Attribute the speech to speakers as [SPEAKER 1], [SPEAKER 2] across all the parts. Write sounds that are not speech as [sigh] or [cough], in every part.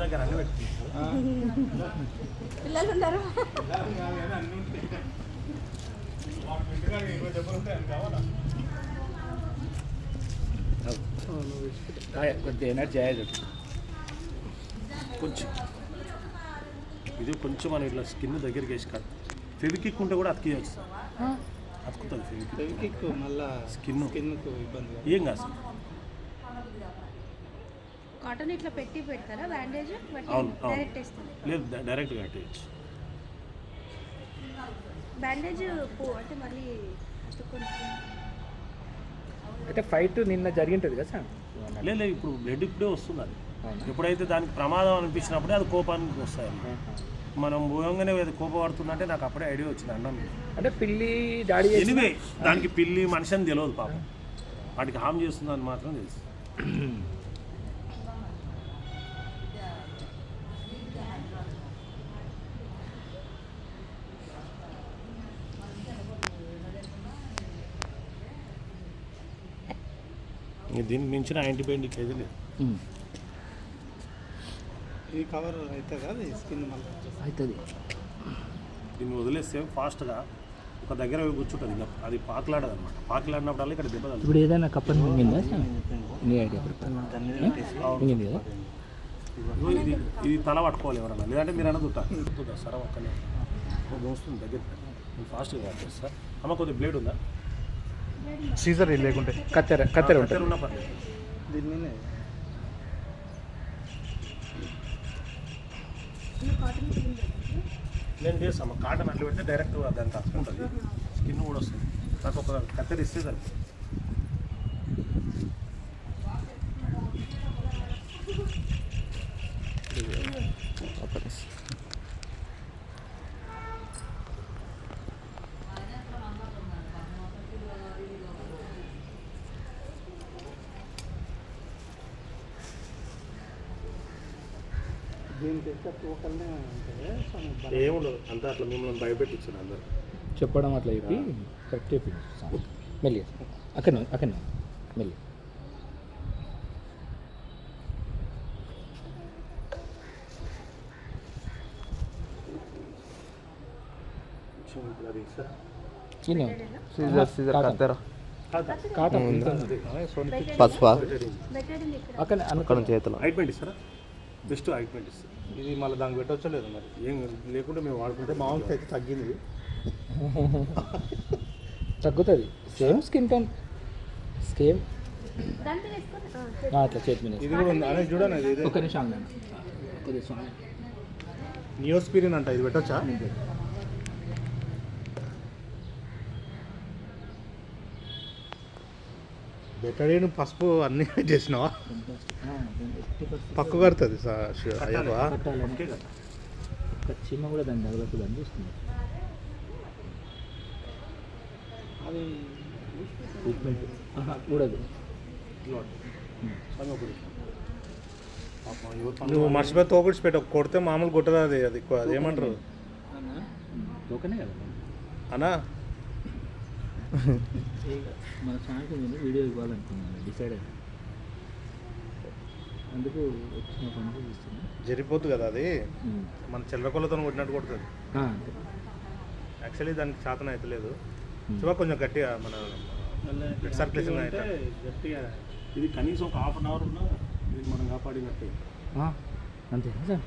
[SPEAKER 1] దగ్గర అన్ని పెట్టి
[SPEAKER 2] పిల్లలు ఉన్నారు
[SPEAKER 3] కొద్దిగా ఎనర్జీ అయ్యేది
[SPEAKER 1] కొంచెం. ఇది కొంచెం మనం ఇట్లా స్కిన్ దగ్గరికి వేసి కట్ ఫెవికిక్ ఉంటే కూడా అతికియచ్చు అతుకుతుంది ఫెవికిక్.
[SPEAKER 4] మళ్ళా
[SPEAKER 1] స్కిన్.
[SPEAKER 4] స్కిన్కు ఇబ్బంది
[SPEAKER 1] ఏం కాదు. సార్
[SPEAKER 2] కాటన్ ఇట్లా పెట్టి పెడతారా? బ్యాండేజ్
[SPEAKER 1] అవును.
[SPEAKER 2] డైరెక్ట్ వేస్తారు?
[SPEAKER 1] లేదు డ- డైరెక్ట్గా కట్టేయచ్చు
[SPEAKER 2] బ్యాండేజ్ పో అంటే మళ్ళీ
[SPEAKER 3] అయితే ఫైట్ నిన్న జరిగింటుంది కదా సార్?
[SPEAKER 1] లేదు లేదు ఇప్పుడు బ్లడ్ ఇప్పుడే వస్తుంది అది? ఎప్పుడైతే దానికి ప్రమాదం అనిపించినప్పుడే అది కోపానికి వస్తాయి. మనం భూయంగానే అది కోపపడుతుందంటే నాకు అప్పుడే ఐడియా వచ్చింది అన్నం
[SPEAKER 3] అంటే పిల్లి దాడి చేసి
[SPEAKER 1] ఎనివే దానికి పిల్లి మనిషి అని తెలియదు పాపం. వాటికి హామ్ చేస్తుందని మాత్రం తెలుసు. [clears throat] ఇంక దీనికి మించిన యాంటీబయాటిక్ ఏది లేదు.
[SPEAKER 4] ఈ కవర్ అవుతుంది కదా స్కిన్ మళ్ళీ?
[SPEAKER 3] అవుతుంది
[SPEAKER 1] దీన్ని వదిలేస్తే ఫాస్ట్గా ఒక దగ్గర పోయి కూర్చుంటుంది ఇంకా. అది పాకులాడదు అనమాట పాకులాడినప్పుడల్లా ఇక్కడ దెబ్బ.
[SPEAKER 3] ఇప్పుడు ఏదైనా కప్పని మింగిందా సార్? నీ ఐడియా మింగింది కదా?
[SPEAKER 1] ఇదిగో ఇది ఇది తల పట్టుకోవాలి ఎవరన్నా. లేదంటే మీరు అన్నది ఉంటా తుదా సరే ఒక్కనే. మోస్తుంది దగ్గర. ఫాస్ట్గా సార్. అమ్మ కొద్దిగా బ్లేడ్ ఉందా?
[SPEAKER 4] సీజర్ లేకుంటే
[SPEAKER 3] కత్తెర కత్తెర ఉంటుంది.
[SPEAKER 1] నేను చేస్తాను. కాటన్ అట్లా పెడితే డైరెక్ట్ దాన్ని తట్టుకుంటుంది స్కిన్ కూడా వస్తుంది. నాకు ఒక కత్తెర ఇస్తే సరే
[SPEAKER 4] దీనికి
[SPEAKER 1] ఏముండదు. అంతా అట్లా మిమ్మల్ని భయపెట్టించాను అందరు.
[SPEAKER 3] చెప్పడం అట్లా చెప్పి కరెక్ట్ చెప్పి మెల్లి అక్కడ అక్కడ మెల్లి.
[SPEAKER 4] పసుపా.
[SPEAKER 3] అక్కడ
[SPEAKER 4] అక్కడ. చేతిలో.
[SPEAKER 1] బెస్ట్ ఆయింట్మెంట్ ఇస్తారు
[SPEAKER 4] ఇది మళ్ళీ దానికి పెట్టవచ్చో లేదు మరి?
[SPEAKER 1] ఏం లేకుంటే మేము వాడుకుంటే
[SPEAKER 4] మామూలుగా అయితే తగ్గింది.
[SPEAKER 3] తగ్గుతుంది. సేమ్ స్కిన్ టోన్ స్కేమ్ అట్లా చేతి మీద
[SPEAKER 4] ఇది కూడా ఉంది. అనేది చూడండి
[SPEAKER 3] ఒక నిమిషం.
[SPEAKER 4] నియోస్పిరిన్ అంట ఇది పెట్టొచ్చా? బెటడీన్ పసుపు అన్నీ [laughs] చేసినావా? పక్కు కడుతుంది
[SPEAKER 3] ఒక చిన్న కూడా దాన్ని చూస్తుంది.
[SPEAKER 4] అది
[SPEAKER 3] ట్రీట్మెంట్ కూడదు.
[SPEAKER 4] నువ్వు మర్చిపోయి తోకుడిచి పెట్టు కొడితే మామూలు కొట్టదు అది అది అది ఏమంటారు? అన్నా?
[SPEAKER 3] మన ఛానల్కి నేను వీడియో ఇవ్వాలనుకున్నాను డిసైడ్ అయ్యాను. అందుకు వచ్చిన పని చూస్తున్నాను.
[SPEAKER 4] జరిపోద్దు కదా అది. మన చిల్లరకొల్లతో కొట్టినట్టు కొడుతుంది.
[SPEAKER 3] అంతే.
[SPEAKER 4] యాక్చువల్లీ దానికి శాతం అయితే లేదు. శివ కొంచెం గట్టిగా మన బ్లడ్ సర్క్యులేషన్ అయితే
[SPEAKER 1] గట్టిగా ఇది కనీసం ఒక హాఫ్ అన్ అవర్ ఉన్నా ఇది మనం కాపాడినట్టే.
[SPEAKER 3] ఆ, అంతేనా సార్?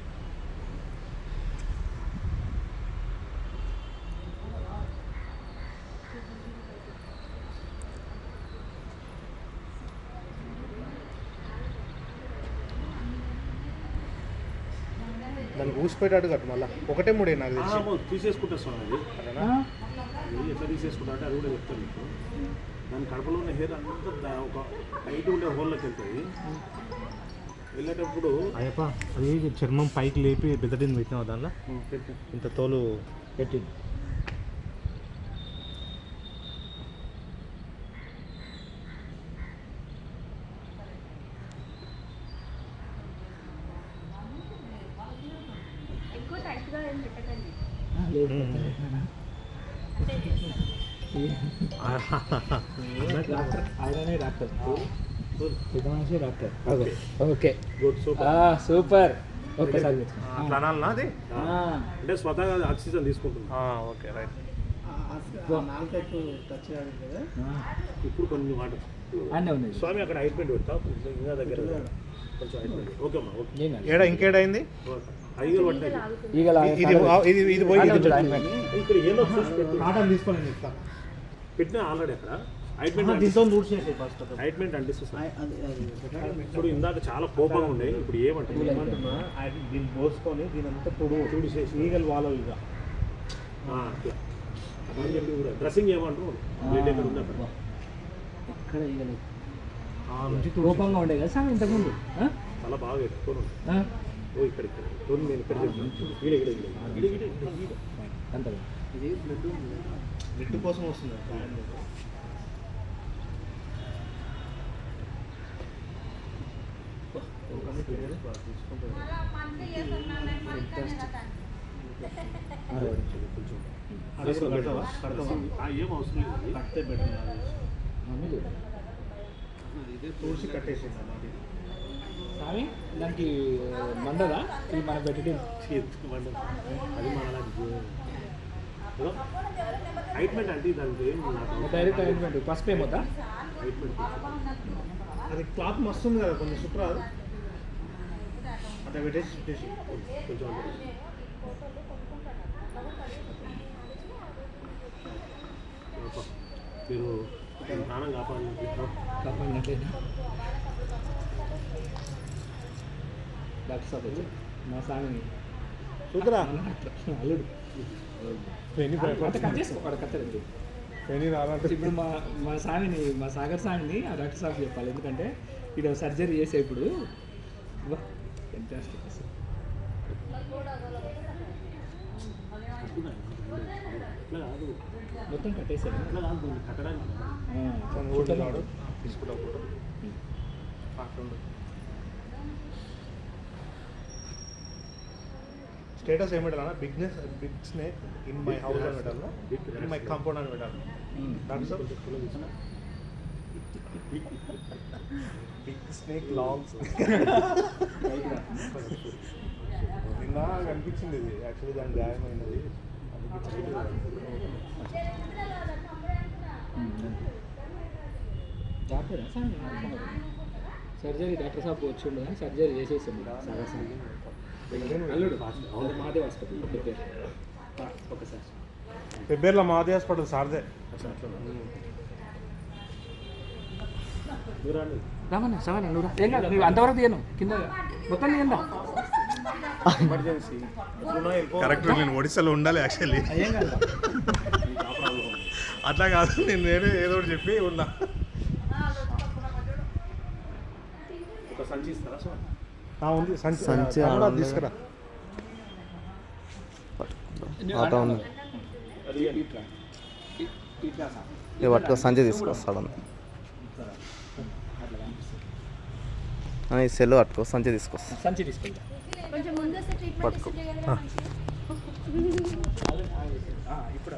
[SPEAKER 4] దానికి ఊసిపోయేటట్టు కట్టు మళ్ళీ. ఒకటే మూడే నాకు తెలిసి.
[SPEAKER 1] తీసేసుకుంటే స్వామి అది. ఎట్లా తీసేసుకుంటా అంటే అది కూడా చెప్తాను మీకు. దాని కడపలో ఉన్న హెయిర్ అంతా ఒక హైట్ ఉండే హోల్లోకి వెళ్తుంది వెళ్ళేటప్పుడు
[SPEAKER 4] అయ్యప్ప అది చర్మం పైకి లేపి బెదటిని పెట్టినావు దానిలో? ఇంత తోలు
[SPEAKER 3] పెట్టింది
[SPEAKER 2] ఎక్కువ టైట్గా ఏం పెట్టకండి
[SPEAKER 3] ఆ, లేదు డాక్టర్ ఆయననే డాక్టర్ పెద్ద మనిషి doctor okay okay
[SPEAKER 1] good super
[SPEAKER 3] super
[SPEAKER 4] అట్లా అనాలనా అది
[SPEAKER 1] అంటే స్వతహాగా ఆక్సిజన్ తీసుకుంటుంది.
[SPEAKER 4] Okay right.
[SPEAKER 1] ఇప్పుడు కొన్ని వాటర్.
[SPEAKER 3] అన్నీ ఉన్నాయి.
[SPEAKER 1] స్వామి అక్కడ హైట్మెంట్ పెడతా ఇంకా దగ్గర. కొంచెం ఓకే అమ్మా ఓకే.
[SPEAKER 4] ఏడ ఇంకేడైంది
[SPEAKER 1] ఐదు పెట్టినా ఆల్రెడీ అక్కడ? హైట్మెంట్ అంటిస్తుంది ఇప్పుడు ఇందాక చాలా కోపంగా ఉండే ఇప్పుడు
[SPEAKER 4] అది దీన్ని పోసుకొని దీని అంతా పొడు
[SPEAKER 1] తుడిచేసి.
[SPEAKER 4] ఈగలు వాళ్ళు ఇక.
[SPEAKER 1] డ్రెస్సింగ్ ఉంది అక్కడ.
[SPEAKER 3] ఈగలు? కోపంగా ఉండే కదా సార్ ఇంతకుముందు?
[SPEAKER 1] చాలా బాగా
[SPEAKER 3] ఆ?
[SPEAKER 1] ఓ ఇక్కడ ఇక్కడ రెండు నేను ఇక్కడ ఈడ ఈడ ఈడ ఈడ
[SPEAKER 3] అంతగా
[SPEAKER 4] రెడ్ కోసం వస్తుంది.
[SPEAKER 1] కొంచెం
[SPEAKER 4] కడతావా? కడతావా?
[SPEAKER 1] ఏం అవసరం లేదు.
[SPEAKER 4] కడితే బెటర్ ఇదే తుడిచి కట్టేసింది అన్నది
[SPEAKER 3] స్వామి దానికి మండదా ఇది మన
[SPEAKER 1] చేతికి మండదు. అది మన హైట్మెంట్ అంటే దానికి
[SPEAKER 3] డైరెక్ట్ అయినటువంటి పసుపు ఏమవుతా
[SPEAKER 1] హైట్మెంట్
[SPEAKER 4] అది క్లాత్ మస్తు ఉంది కదా కొంచెం సూపర్ అది అట్లా పెట్టేసి పెట్టేసి.
[SPEAKER 1] కొంచెం మీరు ప్రాణం కాపాడాలి
[SPEAKER 3] కాపాడినట్టే డాక్టర్ సాబ్ మా స్వామిని అల్లుడు.
[SPEAKER 4] పెని రాలంటే
[SPEAKER 3] ఇప్పుడు మా మా స్వామిని మా సాగర్ స్వామిని ఆ డాక్టర్ సాబ్ చెప్పాలి. ఎందుకంటే ఇక్కడ సర్జరీ చేసే ఇప్పుడు. మొత్తం
[SPEAKER 1] కట్టడానికి.
[SPEAKER 3] చుట్టాలు
[SPEAKER 4] తీసుకుంటా ఫోటో. స్టేటస్ ఏం పెట్టాలన్నా bigness big snake in my house అని పెట్టాలా. ఇన్ మై కాంపౌండ్ అని పెట్టాలి. Doctor sir big snake long నిన్న కనిపించింది ఇది. యాక్చువల్లీ దాని గాయమైనది.
[SPEAKER 3] డాక్టర్ సర్జరీ డాక్టర్ సాబ్ వచ్చిండు కానీ సర్జరీ చేసేసిండు
[SPEAKER 4] పెబ్బేర్లో మాది హాస్పిటల్ సార్దే.
[SPEAKER 3] రామన్న సవన్ నువ్వు రా. ఏం కాదు నువ్వు అంతవరకు తీయను. కింద మొత్తం తీయందా?
[SPEAKER 1] ఎమర్జెన్సీ
[SPEAKER 4] కరెక్ట్ నేను ఒడిశాలో ఉండాలి యాక్చువల్లీ అట్లా కాదు నేను నేనే ఏదో ఒకటి చెప్పి ఉన్నా.
[SPEAKER 1] ఒక సంచి ఇస్తారా
[SPEAKER 4] ఉంది. సంచి తీసుకురా
[SPEAKER 5] ఆట ఉంది
[SPEAKER 1] అది
[SPEAKER 3] ఇట్లా ఇ- ఇట్లా సార్
[SPEAKER 5] ఇక పట్టుకో సంచి తీసుకొస్తాడు అని సెల్ పట్టుకో సంచి తీసుకొస్తా.
[SPEAKER 3] సంచి
[SPEAKER 5] పట్టుకో.
[SPEAKER 3] ఇప్పుడు